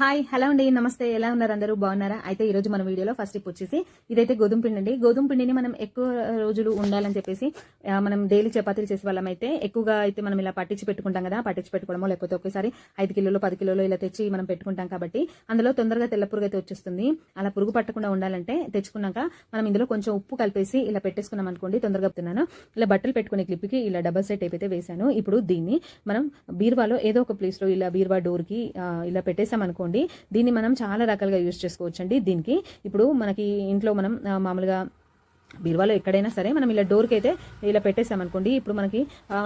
Hi hello అండి నమస్తే. ఎలా ఉన్నారు అందరూ? బాగున్నారా? అయితే ఈ రోజు మన వీడియోలో ఫస్ట్ టిప్ వచ్చేసి ఇదైతే గోధుమ పిండి అండి. గోధుమ పిండిని మనం ఎక్కువ రోజులు ఉండాలని చెప్పేసి మనం డైలీ చపాతీలు చేసే వాళ్ళం అయితే ఎక్కువగా అయితే మనం ఇలా పట్టించి పెట్టుకుంటాం కదా పట్టించి పెట్టుకోవడమో లేకపోతే ఒకేసారి ఐదు కిలోలు పది కిలోలు ఇలా తెచ్చి మనం పెట్టుకుంటాం కాబట్టి అందులో తొందరగా తెల్ల పురుగు అయితే వచ్చేస్తుంది. అలా పురుగు పట్టకుండా ఉండాలంటే తెచ్చుకున్నాక మనం ఇందులో కొంచెం ఉప్పు కలిపేసి ఇలా పెట్టేసుకున్నాం అనుకోండి తొందరగా తిన్నాను. ఇలా బట్టలు పెట్టుకునే క్లిప్కి ఇలా డబల్ సెట్ అయితే వేసాను ఇప్పుడు దీన్ని మనం బీర్వాలో ఏదో ఒక ప్లేస్లో ఇలా బీర్వా డోర్కి ఇలా పెట్టేసాం అనుకోండి దీన్ని మనం చాలా రకాలుగా యూజ్ చేసుకోవచ్చు అండి దీనికి. ఇప్పుడు మనకి ఇంట్లో మనం మామూలుగా బీరువాలో ఎక్కడైనా సరే మనం ఇలా డోర్కి అయితే ఇలా పెట్టేసాం అనుకోండి ఇప్పుడు మనకి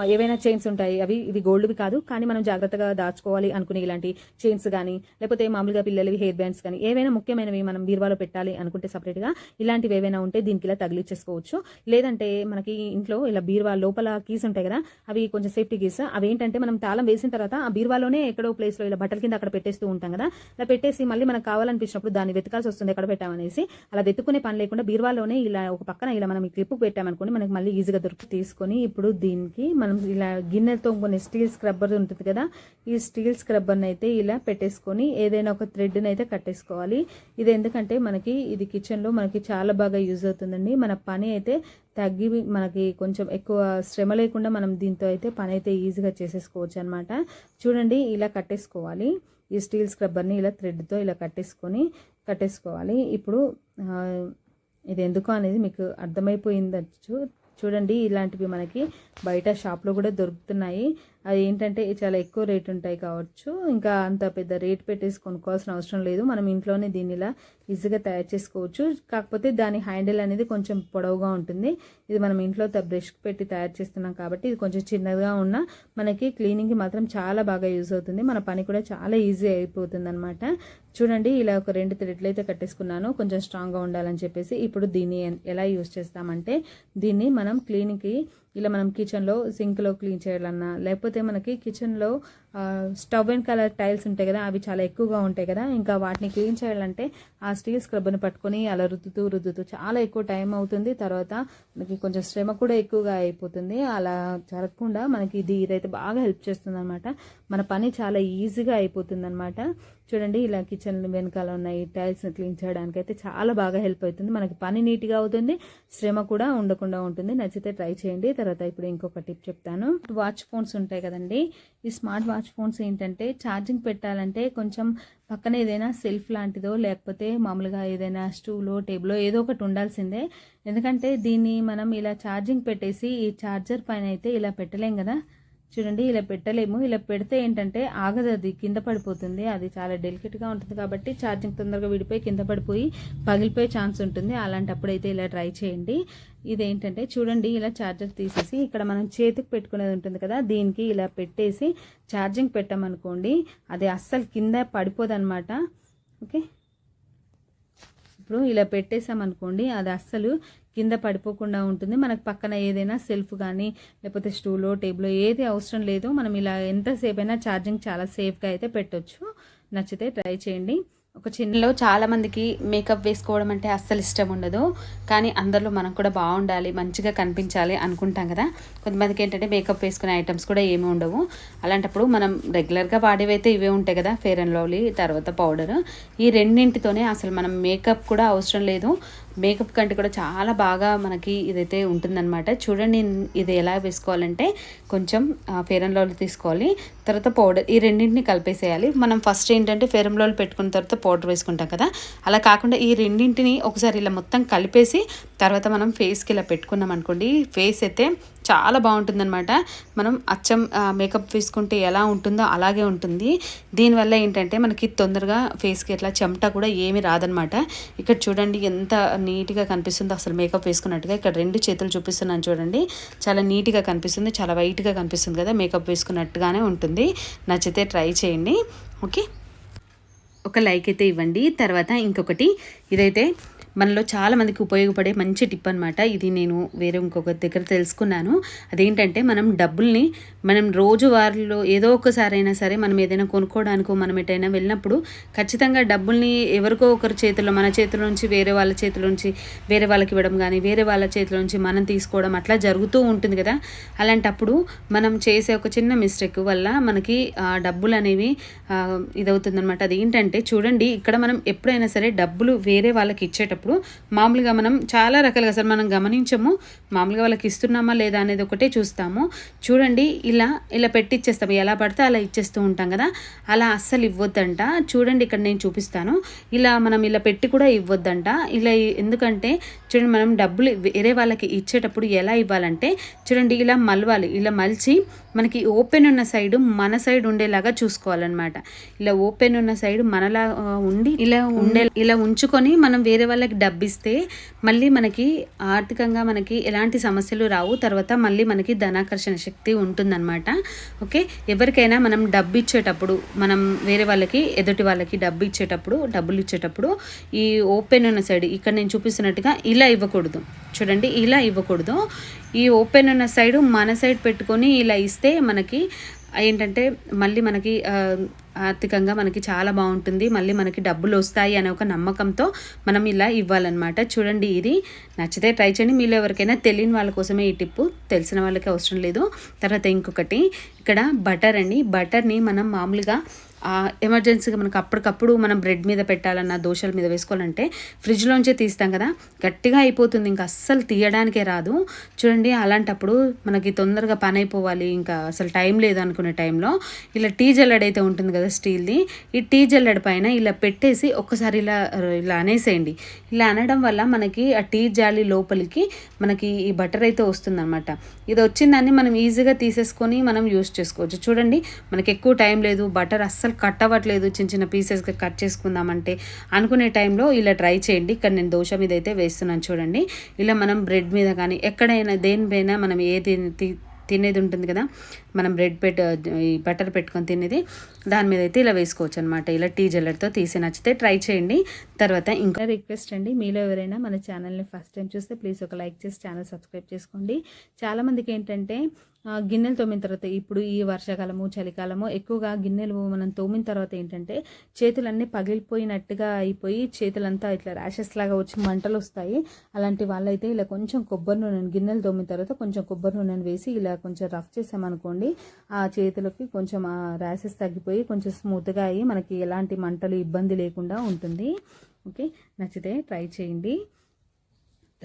ఏవైనా చైన్స్ ఉంటాయి అవి ఇవి గోల్డ్వి కాదు కానీ మనం జాగ్రత్తగా దాచుకోవాలి అనుకునే ఇలాంటి చైన్స్ కానీ లేకపోతే మామూలుగా పిల్లలవి హెయిర్ బ్యాండ్స్ కానీ ఏవైనా ముఖ్యమైనవి మనం బీరువాలో పెట్టాలి అనుకుంటే సపరేట్గా ఇలాంటివి ఏవైనా ఉంటే దీనికి ఇలా తగిలిచ్చేసుకోవచ్చు. లేదంటే మనకి ఇంట్లో ఇలా బీరువా లోపల కీస్ ఉంటాయి కదా అవి కొంచెం సేఫ్టీ కీస్ అవి ఏంటంటే మనం తాళం వేసిన తర్వాత ఆ బీరువాలోనే ఎక్కడో ప్లేస్లో ఇలా బట్టల కింద అక్కడ పెట్టేస్తూ ఉంటాం కదా అలా పెట్టేసి మళ్ళీ మనకు కావాలనిపించినప్పుడు దాన్ని వెతకాల్సి వస్తుంది ఎక్కడ పెట్టామనేసి అలా వెతుకునే పని లేకుండా బీరువాలోనే ఇలా ఒక పక్కన ఇలా మనం ఈ క్లిప్ పెట్టామనుకోండి మనకి మళ్ళీ ఈజీగా దొరికి తీసుకొని ఇప్పుడు దీనికి మనం ఇలా గిన్నెతో కొన్ని స్టీల్ స్క్రబ్బర్ ఉంటుంది కదా ఈ స్టీల్ స్క్రబ్బర్ని అయితే ఇలా పెట్టేసుకొని ఏదైనా ఒక థ్రెడ్ని అయితే కట్టేసుకోవాలి. ఇది ఎందుకంటే మనకి ఇది కిచెన్లో మనకి చాలా బాగా యూజ్ అవుతుందండి. మన పని అయితే తగ్గి మనకి కొంచెం ఎక్కువ శ్రమ లేకుండా మనం దీంతో అయితే పని అయితే ఈజీగా చేసేసుకోవచ్చు అనమాట చూడండి ఇలా కట్టేసుకోవాలి. ఈ స్టీల్ స్క్రబ్బర్ని ఇలా థ్రెడ్తో ఇలా కట్టేసుకొని కట్టేసుకోవాలి. ఇప్పుడు ఇది ఎందుకు అనేది మీకు అర్థమైపోయిందచ్చు. చూడండి ఇలాంటివి మనకి బయట షాప్లో కూడా దొరుకుతున్నాయి. అది ఏంటంటే చాలా ఎక్కువ రేట్ ఉంటాయి కావచ్చు. ఇంకా అంత పెద్ద రేట్ పెట్టేసి కొనుక్కోవాల్సిన అవసరం లేదు. మనం ఇంట్లోనే దీన్ని ఇలా ఈజీగా తయారు చేసుకోవచ్చు. కాకపోతే దాని హ్యాండిల్ అనేది కొంచెం పొడవుగా ఉంటుంది. ఇది మనం ఇంట్లో బ్రష్ పెట్టి తయారు చేస్తున్నాం కాబట్టి ఇది కొంచెం చిన్నగా ఉన్న మనకి క్లీనింగ్కి మాత్రం చాలా బాగా యూజ్ అవుతుంది. మన పని కూడా చాలా ఈజీ అయిపోతుంది అనమాట చూడండి ఇలా ఒక రెండు థ్రెడ్లు అయితే కట్టేసుకున్నాను. కొంచెం స్ట్రాంగ్గా ఉండాలని చెప్పేసి ఇప్పుడు దీన్ని ఎలా యూజ్ చేస్తామంటే దీన్ని మనం క్లీనింగ్కి ఇలా మనం కిచెన్లో సింక్లో క్లీన్ చేయాలన్నా లేకపోతే మనకి కిచెన్లో స్టవ్ అండ్ కలర్ టైల్స్ ఉంటాయి కదా అవి చాలా ఎక్కువగా ఉంటాయి కదా ఇంకా వాటిని క్లీన్ చేయాలంటే ఆ స్టీల్ స్క్రబ్ని పట్టుకొని అలా రుద్దుతూ రుద్దుతూ చాలా ఎక్కువ టైం అవుతుంది. తర్వాత మనకి కొంచెం శ్రమ కూడా ఎక్కువగా అయిపోతుంది. అలా జరగకుండా మనకి ఇది ఇదైతే బాగా హెల్ప్ చేస్తుంది అనమాట మన పని చాలా ఈజీగా అయిపోతుంది అనమాట చూడండి ఇలా కిచెన్ వెనకాల ఉన్న ఈ టైల్స్ని క్లీన్ చేయడానికి అయితే చాలా బాగా హెల్ప్ అవుతుంది. మనకి పని నీట్గా అవుతుంది శ్రమ కూడా ఉండకుండా ఉంటుంది. నచ్చితే ట్రై చేయండి. తర్వాత ఇప్పుడు ఇంకొక టిప్ చెప్తాను. వాచ్ ఫోన్స్ ఉంటాయి కదండి. ఈ స్మార్ట్ వాచ్ ఫోన్స్ ఏంటంటే ఛార్జింగ్ పెట్టాలంటే కొంచెం పక్కన ఏదైనా సెల్ఫ్ లాంటిదో లేకపోతే మామూలుగా ఏదైనా స్టూలో టేబులో ఏదో ఒకటి ఉండాల్సిందే. ఎందుకంటే దీన్ని మనం ఇలా ఛార్జింగ్ పెట్టేసి ఈ ఛార్జర్ పైన అయితే ఇలా పెట్టలేం కదా. చూడండి ఇలా పెట్టలేము. ఇలా పెడితే ఏంటంటే ఆగదు అది కింద పడిపోతుంది. అది చాలా డెలికేట్గా ఉంటుంది కాబట్టి ఛార్జింగ్ తొందరగా విడిపోయి కింద పడిపోయి పగిలిపోయే ఛాన్స్ ఉంటుంది. అలాంటప్పుడు అయితే ఇలా ట్రై చేయండి. ఇదేంటంటే చూడండి ఇలా ఛార్జర్ తీసేసి ఇక్కడ మనం చేతికి పెట్టుకునేది ఉంటుంది కదా దీనికి ఇలా పెట్టేసి ఛార్జింగ్ పెట్టామనుకోండి అది అస్సలు కింద పడిపోదన్నమాట ఓకే? ఇప్పుడు ఇలా పెట్టేసామనుకోండి అది అస్సలు కింద పడిపోకుండా ఉంటుంది. మనకు పక్కన ఏదైనా సెల్ఫ్ కానీ లేకపోతే స్టూలో టేబుల్ ఏది అవసరం లేదు మనం ఇలా ఎంతసేపు అయినా ఛార్జింగ్ చాలా సేఫ్గా అయితే పెట్టొచ్చు. నచ్చితే ట్రై చేయండి. ఒక చిన్నలో చాలా మందికి మేకప్ వేసుకోవడం అంటే అస్సలు ఇష్టం ఉండదు. కానీ అందరిలో మనం కూడా బాగుండాలి మంచిగా కనిపించాలి అనుకుంటాం కదా. కొంతమందికి ఏంటంటే మేకప్ వేసుకునే ఐటమ్స్ కూడా ఏమి ఉండవు. అలాంటప్పుడు మనం రెగ్యులర్గా వాడేవైతే ఇవే ఉంటాయి కదా ఫేర్ అండ్ లవ్లీ తర్వాత పౌడర్. ఈ రెండింటితోనే అసలు మనం మేకప్ కూడా అవసరం లేదు. మేకప్ కంటే కూడా చాలా బాగా మనకి ఇదైతే ఉంటుందన్నమాట. చూడండి ఇది ఎలా వేసుకోవాలంటే కొంచెం ఫేర్ అండ్ లవ్లీ తీసుకోవాలి. తర్వాత పౌడర్ ఈ రెండింటిని కలిపేసేయాలి. మనం ఫస్ట్ ఏంటంటే ఫేర్ అండ్ లవ్లీ పెట్టుకున్న తర్వాత పౌడర్ వేసుకుంటాం కదా. అలా కాకుండా ఈ రెండింటిని ఒకసారి ఇలా మొత్తం కలిపేసి తర్వాత మనం ఫేస్కి ఇలా పెట్టుకున్నాం అనుకోండి ఫేస్ అయితే చాలా బాగుంటుందన్నమాట. మనం అచ్చం మేకప్ వేసుకుంటే ఎలా ఉంటుందో అలాగే ఉంటుంది. దీనివల్ల ఏంటంటే మనకి తొందరగా ఫేస్కి ఇట్లా చెమట కూడా ఏమి రాదనమాట ఇక్కడ చూడండి ఎంత నీట్గా కనిపిస్తుందో. అసలు మేకప్ వేసుకున్నట్టుగా ఇక్కడ రెండు చేతులు చూపిస్తున్నాను చూడండి. చాలా నీట్గా కనిపిస్తుంది. చాలా వైట్గా కనిపిస్తుంది కదా మేకప్ వేసుకున్నట్టుగానే ఉంటుంది. నచ్చితే ట్రై చేయండి. ఓకే? ఒక లైక్ అయితే ఇవ్వండి. తర్వాత ఇంకొకటి ఇదైతే మనలో చాలామందికి ఉపయోగపడే మంచి టిప్ అనమాట ఇది నేను వేరే ఇంకొక దగ్గర తెలుసుకున్నాను. అదేంటంటే మనం డబ్బుల్ని మనం రోజువారీలో ఏదో ఒకసారి అయినా సరే మనం ఏదైనా కొనుక్కోవడానికో మనం ఎటైనా వెళ్ళినప్పుడు ఖచ్చితంగా డబ్బుల్ని ఎవరికో ఒకరి చేతిలో మన చేతిలో నుంచి వేరే వాళ్ళ చేతిలో నుంచి వేరే వాళ్ళకి ఇవ్వడం కానీ వేరే వాళ్ళ చేతిలో నుంచి మనం తీసుకోవడం అట్లా జరుగుతూ ఉంటుంది కదా. అలాంటప్పుడు మనం చేసే ఒక చిన్న మిస్టేక్ వల్ల మనకి ఆ, డబ్బులు అనేవి ఇదవుతుందనమాట అది ఏంటంటే చూడండి ఇక్కడ మనం ఎప్పుడైనా సరే డబ్బులు వేరే వాళ్ళకి ఇచ్చేటప్పుడు మామూలుగా మనం చాలా రకాలుగా అసలు మనం గమనించము. మామూలుగా వాళ్ళకి ఇస్తున్నామా లేదా అనేది ఒకటే చూస్తాము. చూడండి ఇలా ఇలా పెట్టి ఇచ్చేస్తాము ఎలా పడితే అలా ఇచ్చేస్తూ ఉంటాం కదా. అలా అస్సలు ఇవ్వద్దంట. చూడండి ఇక్కడ నేను చూపిస్తాను. ఇలా మనం ఇలా పెట్టి కూడా ఇవ్వద్దంట. ఇలా ఎందుకంటే చూడండి మనం డబ్బులు వేరే వాళ్ళకి ఇచ్చేటప్పుడు ఎలా ఇవ్వాలంటే చూడండి ఇలా మలవాలి. ఇలా మలిచి మనకి ఓపెన్ ఉన్న సైడ్ మన సైడ్ ఉండేలాగా చూసుకోవాలన్నమాట. ఇలా ఓపెన్ ఉన్న సైడ్ మనలా ఉండి ఇలా ఉండే ఇలా ఉంచుకొని మనం వేరే వాళ్ళకి డబ్బు ఇస్తే మళ్ళీ మనకి ఆర్థికంగా మనకి ఎలాంటి సమస్యలు రావు. తర్వాత మళ్ళీ మనకి ధనాకర్షణ శక్తి ఉంటుందన్నమాట. ఓకే? ఎవరికైనా మనం డబ్బు ఇచ్చేటప్పుడు మనం వేరే వాళ్ళకి ఎదుటి వాళ్ళకి డబ్బు ఇచ్చేటప్పుడు డబ్బులు ఇచ్చేటప్పుడు ఈ ఓపెన్ ఉన్న సైడ్ ఇక్కడ నేను చూపిస్తున్నట్టుగా ఇలా ఇవ్వకూడదు. చూడండి ఇలా ఇవ్వకూడదు. ఈ ఓపెన్ ఉన్న సైడ్ మన సైడ్ పెట్టుకొని ఇలా ఇస్తే మనకి ఏంటంటే మళ్ళీ మనకి ఆర్థికంగా మనకి చాలా బాగుంటుంది. మళ్ళీ మనకి డబ్బులు వస్తాయి అనే ఒక నమ్మకంతో మనం ఇలా ఇవ్వాలన్నమాట. చూడండి ఇది. నచ్చితే ట్రై చేయండి. మీలో ఎవరికైనా తెలియని వాళ్ళ కోసమే ఈ టిప్పు. తెలిసిన వాళ్ళకి అవసరం లేదు. తర్వాత ఇంకొకటి. ఇక్కడ బటర్ అండి. బటర్ని మనం మామూలుగా ఎమర్జెన్సీగా మనకు అప్పటికప్పుడు మనం బ్రెడ్ మీద పెట్టాలన్నా దోశల మీద వేసుకోవాలంటే ఫ్రిడ్జ్లోంచే తీస్తాం కదా. గట్టిగా అయిపోతుంది. ఇంకా అస్సలు తీయడానికే రాదు. చూడండి అలాంటప్పుడు మనకి తొందరగా పని అయిపోవాలి. ఇంకా అసలు టైం లేదు అనుకునే టైంలో ఇలా టీ జల్లెడ అయితే ఉంటుంది కదా స్టీల్ది. ఈ టీ జల్లెడ పైన ఇలా పెట్టేసి ఒక్కసారి ఇలా ఇలా అనేసేయండి. ఇలా అనడం వల్ల మనకి ఆ టీ జాలి లోపలికి మనకి ఈ బటర్ అయితే వస్తుందన్నమాట. ఇది వచ్చిందాన్ని మనం ఈజీగా తీసేసుకొని మనం యూస్ చేసుకోవచ్చు. చూడండి మనకి ఎక్కువ టైం లేదు. బటర్ అస్సలు కట్ అవ్వట్లేదు చిన్న చిన్న పీసెస్గా కట్ చేసుకుందామంటే అనుకునే టైంలో ఇలా ట్రై చేయండి. ఇక్కడ నేను దోశ మీద అయితే వేస్తున్నాను చూడండి. ఇలా మనం బ్రెడ్ మీద కానీ ఎక్కడైనా దేనిపైన మనం ఏది తినేది ఉంటుంది కదా మనం బ్రెడ్ పెట్ ఈ బటర్ పెట్టుకొని తినేది దాని మీద అయితే ఇలా వేసుకోవచ్చు అనమాట ఇలా టీ జల్లర్తో తీసి నచ్చితే ట్రై చేయండి. తర్వాత ఇంకా రిక్వెస్ట్ అండి. మీలో ఎవరైనా మన ఛానల్ని ఫస్ట్ టైం చూస్తే ప్లీజ్ ఒక లైక్ చేసి ఛానల్ సబ్స్క్రైబ్ చేసుకోండి. చాలామందికి ఏంటంటే గిన్నెలు తోమిన తర్వాత ఇప్పుడు ఈ వర్షాకాలము చలికాలము ఎక్కువగా గిన్నెలు మనం తోమిన తర్వాత ఏంటంటే చేతులన్నీ పగిలిపోయినట్టుగా అయిపోయి చేతులంతా ఇట్లా ర్యాషెస్ లాగా వచ్చి మంటలు వస్తాయి. అలాంటి వాళ్ళైతే ఇలా కొంచెం కొబ్బరి నూనె గిన్నెలు తోమిన తర్వాత కొంచెం కొబ్బరి నూనెను వేసి ఇలా కొంచెం రఫ్ చేసామనుకోండి ఆ చేతులకి కొంచెం ఆ ర్యాషెస్ తగ్గిపోయి కొంచెం స్మూత్గా అయ్యి మనకి ఎలాంటి మంటలు ఇబ్బంది లేకుండా ఉంటుంది. ఓకే? నచ్చితే ట్రై చేయండి.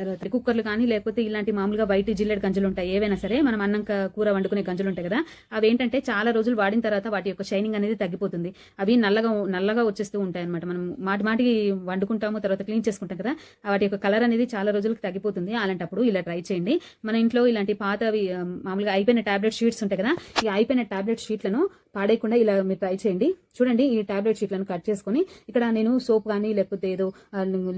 తర్వాత కుక్కర్లు కానీ లేకపోతే ఇలాంటి మామూలుగా బయట జిల్లెడ్ గంజలు ఉంటాయి ఏవైనా సరే మనం అన్నం కూర వండుకునే గంజలు ఉంటాయి కదా అవి ఏంటంటే చాలా రోజులు వాడిన తర్వాత వాటి యొక్క షైనింగ్ అనేది తగ్గిపోతుంది. అవి నల్లగా నల్లగా వచ్చేస్తూ ఉంటాయి అనమాట మనం మాటి మాటికి వండుకుంటాము తర్వాత క్లీన్ చేసుకుంటాం కదా వాటి యొక్క కలర్ అనేది చాలా రోజులకు తగ్గిపోతుంది. అలాంటప్పుడు ఇలా ట్రై చేయండి. మన ఇంట్లో ఇలాంటి పాతవి మామూలుగా అయిపోయిన టాబ్లెట్ షీట్స్ ఉంటాయి కదా ఈ అయిపోయిన టాబ్లెట్ షీట్లను పాడేయకుండా ఇలా మీరు ట్రై చేయండి. చూడండి ఈ టాబ్లెట్ షీట్లను కట్ చేసుకొని ఇక్కడ నేను సోప్ కానీ లేకపోతే ఏదో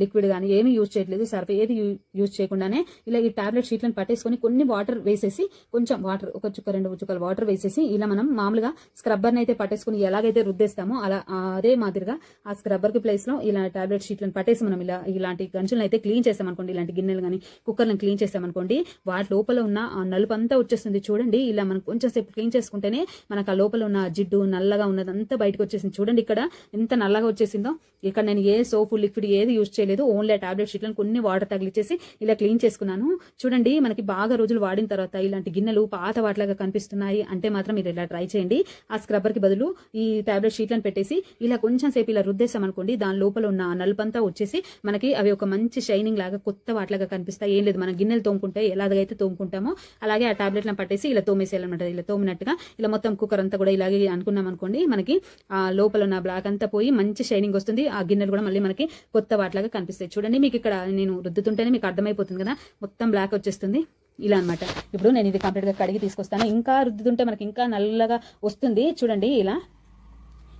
లిక్విడ్ కానీ ఏమీ యూజ్ చేయట్లేదు. సర్ఫ్ ఏది యూజ్ చేయకుండానే ఇలా ఈ టాబ్లెట్ షీట్లను పట్టేసుకొని కొన్ని వాటర్ వేసేసి కొంచెం వాటర్ ఒక చుక్క రెండు చుక్కలు వాటర్ వేసేసి ఇలా మనం మామూలుగా స్క్రబ్బర్ని అయితే పట్టేసుకొని ఎలాగైతే రుద్దేస్తామో అలా అదే మాదిరిగా ఆ స్క్రబ్బర్కి ప్లేస్లో ఇలా టాబ్లెట్ షీట్లను పట్టేసి మనం ఇలా ఇలాంటి గంచులను అయితే క్లీన్ చేసామనుకోండి ఇలాంటి గిన్నెలు కానీ కుక్కర్లను క్లీన్ చేసామనుకోండి వాటి లోపల ఉన్న ఆ నలుపు అంతా వచ్చేస్తుంది చూడండి ఇలా మనం కొంచెం సేపు క్లీన్ చేసుకుంటేనే మనకు ఆ లోపల ఉన్న జిడ్డు నల్లగా ఉన్నదంతా బయటకు వచ్చేసింది. చూడండి ఇక్కడ ఎంత నల్లగా వచ్చేసిందో ఇక్కడ నేను ఏ సోపు లిక్విడ్ ఏది యూజ్ చేయలేదు ఓన్లీ ఆ టాబ్లెట్ షీట్లను కొన్ని వాటర్ తగిలిచ్చేసి ఇలా క్లీన్ చేసుకున్నాను. చూడండి మనకి బాగా రోజులు వాడిన తర్వాత ఇలాంటి గిన్నెలు పాత వాటిలాగా కనిపిస్తున్నాయి అంటే మాత్రం మీరు ఇలా ట్రై చేయండి. ఆ స్క్రబ్బర్కి బదులు ఈ టాబ్లెట్ షీట్లను పెట్టేసి ఇలా కొంచెం సేపు ఇలా రుద్దేశాం అనుకోండి దాని లోపల ఉన్న నలుపంతా వచ్చేసి మనకి అవి ఒక మంచి షైనింగ్ లాగా కొత్త వాటిలాగా కనిపిస్తాయి. ఏం లేదు మనం గిన్నెలు తోముకుంటే ఎలాగైతే తోముకుంటామో అలాగే ఆ టాబ్లెట్లను పట్టేసి ఇలా తోమేసేయాలన్నమాట. ఇలా తోమినట్టుగా ఇలా మొత్తం కుక్కర్ అంతా కూడా ఇలాగే అనుకున్నాం అనుకోండి మనకి ఆ లోపల ఉన్న బ్లాక్ అంతా పోయి మంచి షైనింగ్ వస్తుంది. ఆ గిన్నెలు కూడా మళ్ళీ మనకి కొత్త వాటిలాగా కనిపిస్తాయి. చూడండి మీకు ఇక్కడ నేను రుద్దుతుంటేనే మీకు అర్థమైపోతుంది కదా? మొత్తం బ్లాక్ వచ్చేస్తుంది. ఇలా అనమాట ఇప్పుడు నేను ఇది కంప్లీట్గా కడిగి తీసుకొస్తాను. ఇంకా రుద్దుతుంటే మనకి ఇంకా నల్లగా వస్తుంది. చూడండి ఇలా.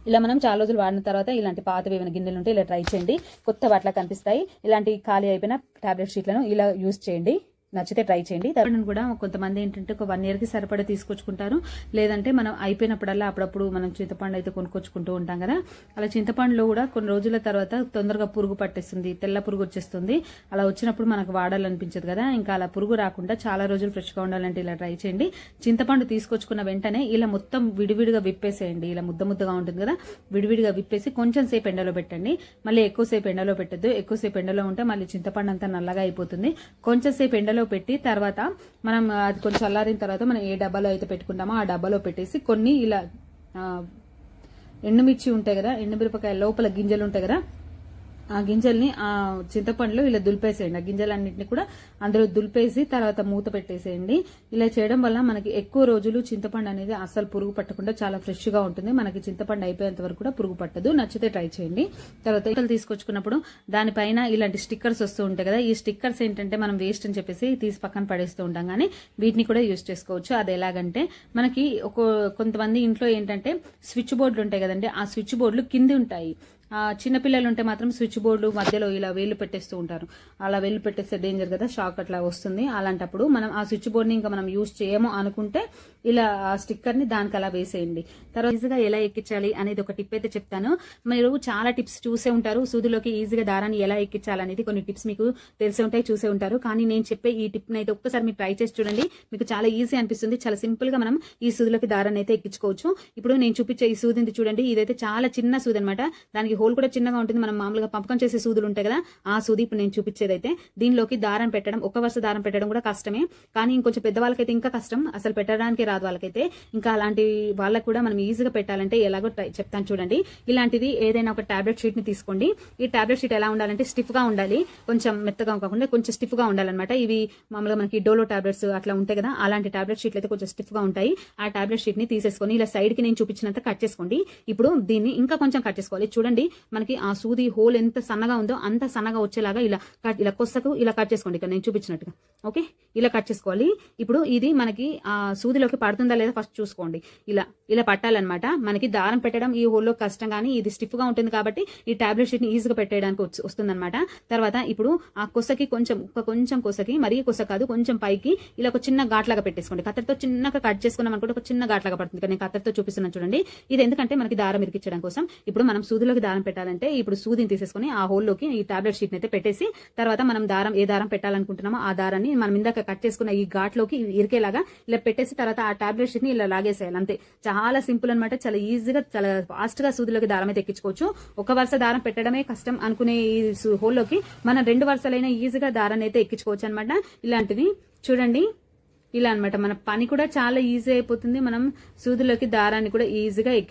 ఇలా మనం చాలా రోజులు వాడిన తర్వాత ఇలాంటి పాతవి ఏమైనా గిన్నెలు ఉంటే ఇలా ట్రై చేయండి. కొత్త వాటిలా కనిపిస్తాయి. ఇలాంటి ఖాళీ అయిపోయిన టాబ్లెట్ షీట్లను ఇలా యూస్ చేయండి. నచ్చితే ట్రై చేయండి. చింతపండును కూడా కొంతమంది ఏంటంటే ఒక వన్ ఇయర్కి సరిపడా తీసుకొచ్చుకుంటారు. లేదంటే మనం అయిపోయినప్పుడల్లా అప్పుడప్పుడు మనం చింతపండు అయితే కొనుక్కొచ్చుకుంటూ ఉంటాం కదా. అలా చింతపండులో కూడా కొన్ని రోజుల తర్వాత తొందరగా పురుగు పట్టేస్తుంది. తెల్ల పురుగు వచ్చేస్తుంది. అలా వచ్చినప్పుడు మనకు వాడాలనిపించదు కదా. ఇంకా అలా పురుగు రాకుండా చాలా రోజులు ఫ్రెష్గా ఉండాలంటే ఇలా ట్రై చేయండి. చింతపండు తీసుకొచ్చుకున్న వెంటనే ఇలా మొత్తం విడివిడిగా విప్పేసేయండి. ఇలా ముద్ద ముద్దగా ఉంటుంది కదా. విడివిడిగా విప్పేసి కొంచెం సేపు ఎండలో పెట్టండి. మళ్ళీ ఎక్కువసేపు ఎండలో పెట్టద్దు. ఎక్కువసేపు ఎండలో ఉంటే మళ్ళీ చింతపండు అంతా నల్లగా అయిపోతుంది. కొంచెం సేపు ఎండలో పెట్టి తర్వాత మనం అది కొంచెం చల్లారిన తర్వాత మనం ఏ డబ్బాలో అయితే పెట్టుకుంటామో ఆ డబ్బాలో పెట్టేసి కొన్ని ఇలా ఎండుమిర్చి ఉంటాయి కదా ఎండుమిరపకాయ లోపల గింజలు ఉంటాయి కదా ఆ గింజల్ని ఆ చింతపండులో ఇలా దులిపేసేయండి. ఆ గింజలన్నింటినీ కూడా అందులో దులిపేసి తర్వాత మూత పెట్టేసేయండి. ఇలా చేయడం వల్ల మనకి ఎక్కువ రోజులు చింతపండు అనేది అస్సలు పురుగు పట్టకుండా చాలా ఫ్రెష్గా ఉంటుంది. మనకి చింతపండు అయిపోయేంత వరకు కూడా పురుగు పట్టదు. నచ్చితే ట్రై చేయండి. తర్వాత ఇకలు తీసుకొచ్చుకున్నప్పుడు దానిపైన ఇలాంటి స్టిక్కర్స్ వస్తూ ఉంటాయి కదా ఈ స్టిక్కర్స్ ఏంటంటే మనం వేస్ట్ అని చెప్పేసి తీసి పక్కన పడేస్తూ ఉంటాం. కానీ వీటిని కూడా యూజ్ చేసుకోవచ్చు. అది ఎలాగంటే మనకి ఒక కొంతమంది ఇంట్లో ఏంటంటే స్విచ్ బోర్డులు ఉంటాయి కదండి ఆ స్విచ్ బోర్డులు కింది ఉంటాయి. చిన్నపిల్లలు ఉంటే మాత్రం స్విచ్ బోర్డు మధ్యలో ఇలా వేలు పెట్టేస్తూ ఉంటారు. అలా వేలు పెట్టేస్తే డేంజర్ కదా షాక్ అట్లా వస్తుంది. అలాంటప్పుడు మనం ఆ స్విచ్ బోర్డ్ని ఇంకా మనం యూజ్ చేయము అనుకుంటే ఇలా ఆ స్టిక్కర్ని దానికి అలా వేసేయండి. తర్వాత ఈజీగా ఎలా ఎక్కించాలి అనేది ఒక టిప్ అయితే చెప్తాను. మీరు చాలా టిప్స్ చూసే ఉంటారు. సూదిలోకి ఈజీగా దారాన్ని ఎలా ఎక్కించాలి అనేది కొన్ని టిప్స్ మీకు తెలిసే ఉంటాయి చూసే ఉంటారు. కానీ నేను చెప్పే ఈ టిప్ అయితే ఒక్కసారి మీరు ట్రై చేసి చూడండి. మీకు చాలా ఈజీ అనిపిస్తుంది. చాలా సింపుల్గా మనం ఈ సూదిలోకి దారాన్ని అయితే ఎక్కించుకోవచ్చు. ఇప్పుడు నేను చూపించే ఈ సూదింది చూడండి. ఇదైతే చాలా చిన్న సూది అనమాట దానికి హోల్ కూడా చిన్నగా ఉంటుంది. మనం మామూలుగా పంపకం చేసే సూదులు ఉంటాయి కదా ఆ సూది ఇప్పుడు నేను చూపించేదైతే దీనిలోకి దారం పెట్టడం ఒక వరుస దారం పెట్టడం కూడా కష్టమే. కానీ ఇంకొంచెం పెద్దవాళ్ళకైతే ఇంకా కష్టం. అసలు పెట్టడానికి రాదు వాళ్ళకైతే. ఇంకా అలాంటి వాళ్ళకు కూడా మనం ఈజీగా పెట్టాలంటే ఎలాగో చెప్తాను చూడండి. ఇలాంటిది ఏదైనా ఒక టాబ్లెట్ షీట్ని తీసుకోండి. ఈ టాబ్లెట్ షీట్ ఎలా ఉండాలంటే స్టిఫ్గా ఉండాలి. కొంచెం మెత్తగా కాకుండా కొంచెం స్టిఫ్గా ఉండాలన్నమాట. ఇవి మామూలుగా మనకి డోలో టాబ్లెట్స్ అట్లా ఉంటాయి కదా అలాంటి టాబ్లెట్ షీట్లు అయితే కొంచెం స్టిఫ్గా ఉంటాయి. ఆ టాబ్లెట్ షీట్ని తీసేసుకొని ఇలా సైడ్కి నేను చూపించినంత కట్ చేసుకోండి. ఇప్పుడు దీన్ని ఇంకా కొంచెం కట్ చేసుకోవాలి. చూడండి మనకి ఆ సూది హోల్ ఎంత సన్నగా ఉందో అంత సన్నగా వచ్చేలాగా ఇలా కట్ ఇలా కొసకు ఇలా కట్ చేసుకోండి. ఇక్కడ నేను చూపించినట్టుగా. ఓకే ఇలా కట్ చేసుకోవాలి. ఇప్పుడు ఇది మనకి ఆ సూదిలోకి పడుతుందా లేదా ఫస్ట్ చూసుకోండి. ఇలా ఇలా పట్టాలన్నమాట. మనకి దారం పెట్టడం ఈ హోల్లో కష్టం కానీ ఇది స్టిఫ్గా ఉంటుంది కాబట్టి ఈ టాబ్లెట్ షీట్ని ఈజీగా పెట్టేయడానికి వస్తుందన్నమాట. తర్వాత ఇప్పుడు ఆ కొసకి కొంచెం ఒక కొంచెం కొసకి మరీ కొస కాదు కొంచెం పైకి ఇలా ఒక చిన్న ఘాట్లాగా పెట్టేసుకోండి. కత్తెరతో చిన్నగా కట్ చేసుకున్నాం అనుకుంటే ఒక చిన్న ఘాట్లాగా పడుతుంది. ఇక్కడ నేను కత్తెరతో చూపిస్తున్నాను చూడండి. ఇది ఎందుకంటే మనకి దారం ఇరికించడం కోసం. ఇప్పుడు మనం సూదిలోకి దారం పెట్టాలంటే ఇప్పుడు సూదిని తీసేసుకుని ఆ హోల్లోకి ఈ టాబ్లెట్ షీట్ అయితే పెట్టేసి తర్వాత మనం దారం ఏ దారం పెట్టాలనుకుంటున్నామో ఆ దారాన్ని మనం ఇందాక కట్ చేసుకున్న ఈ ఘాట్లోకి ఇరికేలాగా ఇలా పెట్టేసి తర్వాత ఆ టాబ్లెట్ షీట్ని ఇలా లాగేసేయాలి అంతే. చాలా సింపుల్ అన్నమాట చాలా ఈజీగా చాలా ఫాస్ట్గా సూదిలోకి దారం అయితే ఎక్కించుకోవచ్చు. ఒక వరుస దారం పెట్టడమే కష్టం అనుకునే ఈ హోల్లోకి మనం రెండు వరుసలైన ఈజీగా దారాన్ని అయితే ఎక్కించుకోవచ్చు అనమాట ఇలాంటిది చూడండి. ఇలా అన్నమాట మన పని కూడా చాలా ఈజీ అయిపోతుంది. మనం సూదిలోకి దారాన్ని కూడా ఈజీగా ఎక్కి